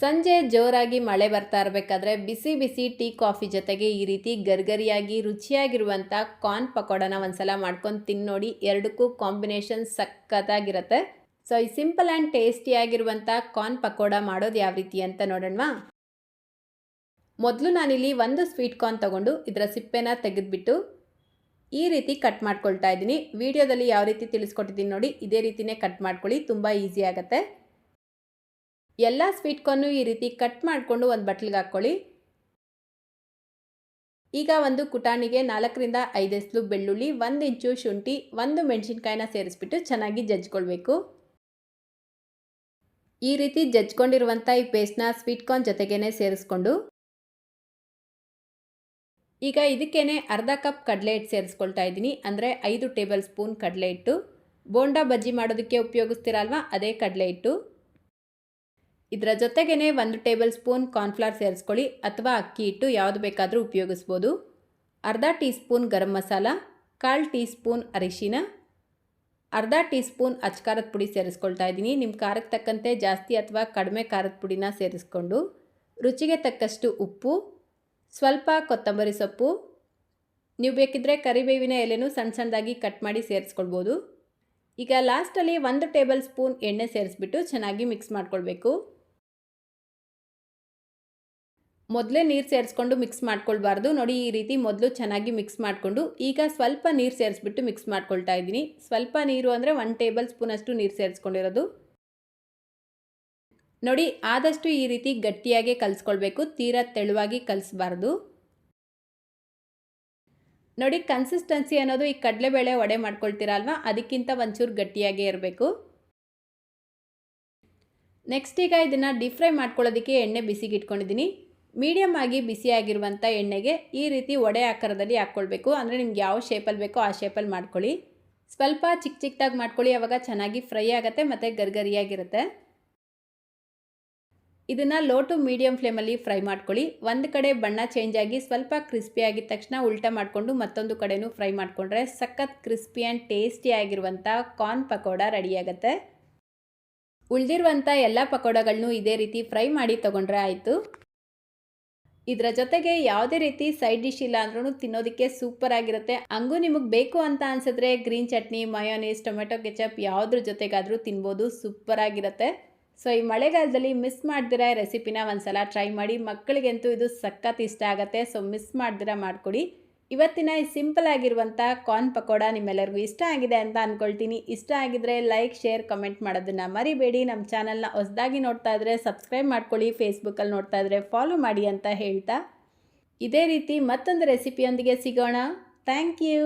ಸಂಜೆ ಜೋರಾಗಿ ಮಳೆ ಬರ್ತಾ ಇರಬೇಕಾದ್ರೆ ಬಿಸಿ ಬಿಸಿ ಟೀ ಕಾಫಿ ಜೊತೆಗೆ ಈ ರೀತಿ ಗರ್ಗರಿಯಾಗಿ ರುಚಿಯಾಗಿರುವಂಥ ಕಾರ್ನ್ ಪಕೋಡನ ಒಂದ್ಸಲ ಮಾಡ್ಕೊಂಡು ತಿನ್ನೋಡಿ ಎರಡಕ್ಕೂ ಕಾಂಬಿನೇಷನ್ ಸಖತ್ತಾಗಿರುತ್ತೆ. ಸೊ, ಈ ಸಿಂಪಲ್ ಆ್ಯಂಡ್ ಟೇಸ್ಟಿಯಾಗಿರುವಂಥ ಕಾರ್ನ್ ಪಕೋಡ ಮಾಡೋದು ಯಾವ ರೀತಿ ಅಂತ ನೋಡೋಣವಾ? ಮೊದಲು ನಾನಿಲ್ಲಿ ಒಂದು ಸ್ವೀಟ್ ಕಾರ್ನ್ ತೊಗೊಂಡು ಇದರ ಸಿಪ್ಪೆನ ತೆಗೆದುಬಿಟ್ಟು ಈ ರೀತಿ ಕಟ್ ಮಾಡ್ಕೊಳ್ತಾ ಇದ್ದೀನಿ. ವಿಡಿಯೋದಲ್ಲಿ ಯಾವ ರೀತಿ ತಿಳಿಸ್ಕೊಟ್ಟಿದ್ದೀನಿ ನೋಡಿ, ಇದೇ ರೀತಿಯೇ ಕಟ್ ಮಾಡ್ಕೊಳ್ಳಿ, ತುಂಬ ಈಸಿ ಆಗುತ್ತೆ. ಎಲ್ಲ ಸ್ವೀಟ್ ಕಾರ್ನು ಈ ರೀತಿ ಕಟ್ ಮಾಡಿಕೊಂಡು ಒಂದು ಬಟ್ಲಿಗೆ ಹಾಕ್ಕೊಳ್ಳಿ. ಈಗ ಒಂದು ಕುಟಾಣಿಗೆ ನಾಲ್ಕರಿಂದ ಐದು ಎಸ್ಲು ಬೆಳ್ಳುಳ್ಳಿ, ಒಂದು ಇಂಚು ಶುಂಠಿ, ಒಂದು ಮೆಣಸಿನ್ಕಾಯಿನ ಸೇರಿಸ್ಬಿಟ್ಟು ಚೆನ್ನಾಗಿ ಜಜ್ಕೊಳ್ಬೇಕು. ಈ ರೀತಿ ಜಜ್ಕೊಂಡಿರುವಂಥ ಈ ಪೇಸ್ಟ್ನ ಸ್ವೀಟ್ ಕಾರ್ನ್ ಜೊತೆಗೇನೆ ಸೇರಿಸ್ಕೊಂಡು. ಈಗ ಇದಕ್ಕೇನೆ ಅರ್ಧ ಕಪ್ ಕಡಲೆ ಹಿಟ್ಟು ಸೇರಿಸ್ಕೊಳ್ತಾ ಇದ್ದೀನಿ. ಅಂದರೆ ಐದು ಟೇಬಲ್ ಸ್ಪೂನ್ ಕಡಲೆ ಹಿಟ್ಟು. ಬೋಂಡಾ ಬಜ್ಜಿ ಮಾಡೋದಕ್ಕೆ ಉಪಯೋಗಿಸ್ತೀರಲ್ವ? ಅದೇ ಕಡಲೆ ಹಿಟ್ಟು. ಇದರ ಜೊತೆಗೇ ಒಂದು ಟೇಬಲ್ ಸ್ಪೂನ್ ಕಾರ್ನ್ಫ್ಲವರ್ ಸೇರಿಸ್ಕೊಳ್ಳಿ ಅಥವಾ ಅಕ್ಕಿ ಹಿಟ್ಟು ಯಾವುದು ಬೇಕಾದರೂ ಉಪಯೋಗಿಸ್ಬೋದು. ಅರ್ಧ ಟೀ ಸ್ಪೂನ್ ಗರಂ ಮಸಾಲ, ಕಾಲು ಟೀ ಸ್ಪೂನ್ ಅರಿಶಿನ, ಅರ್ಧ ಟೀ ಸ್ಪೂನ್ ಪುಡಿ ಸೇರಿಸ್ಕೊಳ್ತಾ ಇದ್ದೀನಿ. ನಿಮ್ಮ ಖಾರಕ್ಕೆ ತಕ್ಕಂತೆ ಜಾಸ್ತಿ ಅಥವಾ ಕಡಿಮೆ ಖಾರದ ಪುಡಿನ ಸೇರಿಸ್ಕೊಂಡು ರುಚಿಗೆ ತಕ್ಕಷ್ಟು ಉಪ್ಪು, ಸ್ವಲ್ಪ ಕೊತ್ತಂಬರಿ ಸೊಪ್ಪು, ನೀವು ಬೇಕಿದ್ದರೆ ಕರಿಬೇವಿನ ಎಲೆನೂ ಸಣ್ಣ ಸಣ್ಣದಾಗಿ ಕಟ್ ಮಾಡಿ ಸೇರಿಸ್ಕೊಳ್ಬೋದು. ಈಗ ಲಾಸ್ಟಲ್ಲಿ ಒಂದು ಟೇಬಲ್ ಸ್ಪೂನ್ ಎಣ್ಣೆ ಸೇರಿಸ್ಬಿಟ್ಟು ಚೆನ್ನಾಗಿ ಮಿಕ್ಸ್ ಮಾಡ್ಕೊಳ್ಬೇಕು. ಮೊದಲೇ ನೀರು ಸೇರಿಸ್ಕೊಂಡು ಮಿಕ್ಸ್ ಮಾಡ್ಕೊಳ್ಬಾರ್ದು. ನೋಡಿ, ಈ ರೀತಿ ಮೊದಲು ಚೆನ್ನಾಗಿ ಮಿಕ್ಸ್ ಮಾಡಿಕೊಂಡು, ಈಗ ಸ್ವಲ್ಪ ನೀರು ಸೇರಿಸ್ಬಿಟ್ಟು ಮಿಕ್ಸ್ ಮಾಡ್ಕೊಳ್ತಾ ಇದ್ದೀನಿ. ಸ್ವಲ್ಪ ನೀರು ಅಂದರೆ ಒನ್ ಟೇಬಲ್ ಸ್ಪೂನಷ್ಟು ನೀರು ಸೇರಿಸ್ಕೊಂಡಿರೋದು. ನೋಡಿ, ಆದಷ್ಟು ಈ ರೀತಿ ಗಟ್ಟಿಯಾಗಿ ಕಲಿಸ್ಕೊಳ್ಬೇಕು. ತೀರಾ ತೆಳುವಾಗಿ ಕಲಿಸ್ಬಾರ್ದು. ನೋಡಿ ಕನ್ಸಿಸ್ಟೆನ್ಸಿ ಅನ್ನೋದು ಈ ಕಡಲೆಬೇಳೆ ವಡೆ ಮಾಡ್ಕೊಳ್ತೀರಲ್ವ? ಅದಕ್ಕಿಂತ ಒಂಚೂರು ಗಟ್ಟಿಯಾಗೇ ಇರಬೇಕು. ನೆಕ್ಸ್ಟ್ ಈಗ ಇದನ್ನು ಡೀಪ್ ಫ್ರೈ ಮಾಡ್ಕೊಳ್ಳೋದಕ್ಕೆ ಎಣ್ಣೆ ಬಿಸಿಗೆ ಇಟ್ಕೊಂಡಿದ್ದೀನಿ ಮೀಡಿಯಮ್ ಆಗಿ ಬಿಸಿಯಾಗಿರುವಂಥ ಎಣ್ಣೆಗೆ ಈ ರೀತಿ ಒಡೆ ಆಕಾರದಲ್ಲಿ ಹಾಕ್ಕೊಳ್ಬೇಕು. ಅಂದರೆ ನಿಮ್ಗೆ ಯಾವ ಶೇಪಲ್ಲಿ ಬೇಕೋ ಆ ಶೇಪಲ್ಲಿ ಮಾಡ್ಕೊಳ್ಳಿ. ಸ್ವಲ್ಪ ಚಿಕ್ಕ ಚಿಕ್ಕದಾಗಿ ಮಾಡ್ಕೊಳ್ಳಿ. ಆವಾಗ ಚೆನ್ನಾಗಿ ಫ್ರೈ ಆಗುತ್ತೆ ಮತ್ತು ಗರ್ಗರಿಯಾಗಿರುತ್ತೆ. ಇದನ್ನು ಲೋ ಟು ಮೀಡಿಯಮ್ ಫ್ಲೇಮಲ್ಲಿ ಫ್ರೈ ಮಾಡ್ಕೊಳ್ಳಿ. ಒಂದು ಕಡೆ ಬಣ್ಣ ಚೇಂಜ್ ಆಗಿ ಸ್ವಲ್ಪ ಕ್ರಿಸ್ಪಿ ಆಗಿದ ತಕ್ಷಣ ಉಲ್ಟಾ ಮಾಡಿಕೊಂಡು ಮತ್ತೊಂದು ಕಡೆನೂ ಫ್ರೈ ಮಾಡಿಕೊಂಡ್ರೆ ಸಖತ್ ಕ್ರಿಸ್ಪಿ ಆ್ಯಂಡ್ ಟೇಸ್ಟಿ ಆಗಿರುವಂಥ ಕಾರ್ನ್ ಪಕೋಡ ರೆಡಿಯಾಗುತ್ತೆ ಉಳಿದಿರುವಂಥ ಎಲ್ಲ ಪಕೋಡಗಳನ್ನೂ ಇದೇ ರೀತಿ ಫ್ರೈ ಮಾಡಿ ತೊಗೊಂಡ್ರೆ ಆಯಿತು. ಇದರ ಜೊತೆಗೆ ಯಾವುದೇ ರೀತಿ ಸೈಡ್ ಡಿಶ್ ಇಲ್ಲ ಅಂದ್ರೂ ತಿನ್ನೋದಕ್ಕೆ ಸೂಪರ್ ಆಗಿರುತ್ತೆ. ಹಂಗೂ ನಿಮಗೆ ಬೇಕು ಅಂತ ಅನ್ಸಿದ್ರೆ green chutney mayonnaise tomato ketchup ಯಾವುದ್ರ ಜೊತೆಗಾದರೂ ತಿನ್ಬೋದು ಸೂಪರ್ ಆಗಿರುತ್ತೆ. ಸೊ ಈ ಮಳೆಗಾಲದಲ್ಲಿ ಮಿಸ್ ಮಾಡ್ದಿರ ರೆಸಿಪಿನ ಒಂದ್ಸಲ ಟ್ರೈ ಮಾಡಿ, ಮಕ್ಕಳಿಗಂತೂ ಇದು ಸಖತ್ ಇಷ್ಟ ಆಗುತ್ತೆ. ಸೊ ಮಿಸ್ ಮಾಡ್ದಿರ ಮಾಡಿಕೊಡಿ. ಇವತ್ತಿನ ಈ ಸಿಂಪಲ್ ಆಗಿರುವಂಥ ಕಾರ್ನ್ ಪಕೋಡ ನಿಮ್ಮೆಲ್ಲರಿಗೂ ಇಷ್ಟ ಆಗಿದೆ ಅಂತ ಅಂದ್ಕೊಳ್ತೀನಿ ಇಷ್ಟ ಆಗಿದ್ರೆ ಲೈಕ್ ಶೇರ್ ಕಮೆಂಟ್ ಮಾಡೋದನ್ನು ಮರಿಬೇಡಿ. ನಮ್ಮ ಚಾನಲ್ನ ಹೊಸದಾಗಿ ನೋಡ್ತಾ ಇದ್ರೆ ಸಬ್ಸ್ಕ್ರೈಬ್ ಮಾಡ್ಕೊಳ್ಳಿ. ಫೇಸ್ಬುಕ್ಕಲ್ಲಿ ನೋಡ್ತಾ ಇದ್ರೆ ಫಾಲೋ ಮಾಡಿ ಅಂತ ಹೇಳ್ತಾ. ಇದೇ ರೀತಿ ಮತ್ತೊಂದು ರೆಸಿಪಿಯೊಂದಿಗೆ ಸಿಗೋಣ. Thank you